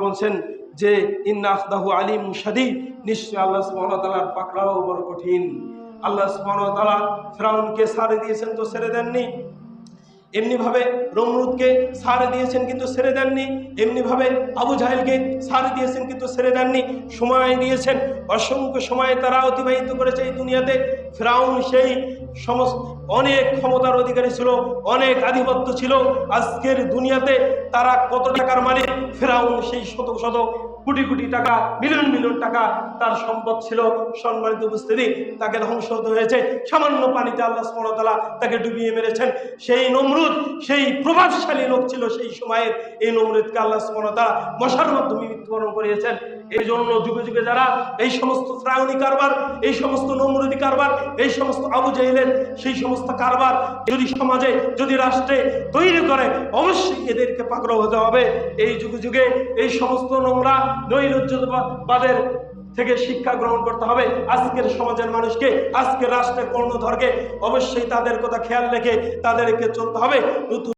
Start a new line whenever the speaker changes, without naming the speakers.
বলছেন যে ইন্নাহদাহু আলিম সাদি নিশ্চয় আল্লাহ তাআলার পাকড়াও বড় কঠিন। আল্লাহ তাআলা ফিরাউনকে ছাড়ে দিয়েছেন, তো ছেড়ে দেননি। এমনি ভাবে নমরুদকে ছাড়ে দিয়েছেন কিন্তু সেরে দেননি। এমনিভাবে আবু জাহেলকে ছাড়ে দিয়েছেন কিন্তু সেরে দেননি। সময় দিয়েছেন। অসংখ্য সময় তারা অতিবাহিত করেছে এই দুনিয়াতে। ফেরাউন সেই সমস্ত অনেক ক্ষমতার অধিকারী ছিল, অনেক আধিপত্য ছিল। আজকের দুনিয়াতে তারা কত টাকার মালিক? ফেরাউন সেই শত শত কোটি কোটি টাকা, মিলিয়ন মিলিয়ন টাকা তার সম্পদ ছিল, সম্মানিত উপস্থিতি তাকে ধ্বংস হতে হয়েছে। সামান্য পানিতে আল্লাহ সুমতলা তাকে ডুবিয়ে মেরেছেন। সেই নমরুদ, সেই প্রভাবশালী লোক ছিল সেই সময়ের এই নমরুদকে আল্লাহ সুমতলা মশার মাধ্যমে মৃত্যুবরণ করিয়েছেন। এই জন্য যুগে যুগে যারা এই সমস্ত ফ্রাউনি কারবার, এই সমস্ত নমরুদি কারবার, এই সমস্ত আবু জাহিলের সেই সমস্ত কারবার যদি সমাজে, যদি রাষ্ট্রে তৈরি করে, অবশ্যই এদেরকে পাকড়াও হতে হবে। এই যুগে যুগে এই সমস্ত নোংরা নৈরাজ্যবাদের থেকে শিক্ষা গ্রহণ করতে হবে। আজকের সমাজের মানুষকে, আজকের রাষ্ট্রের কর্ণধরকে অবশ্যই তাদের কথা খেয়াল রেখে তাদেরকে চলতে হবে। নতুন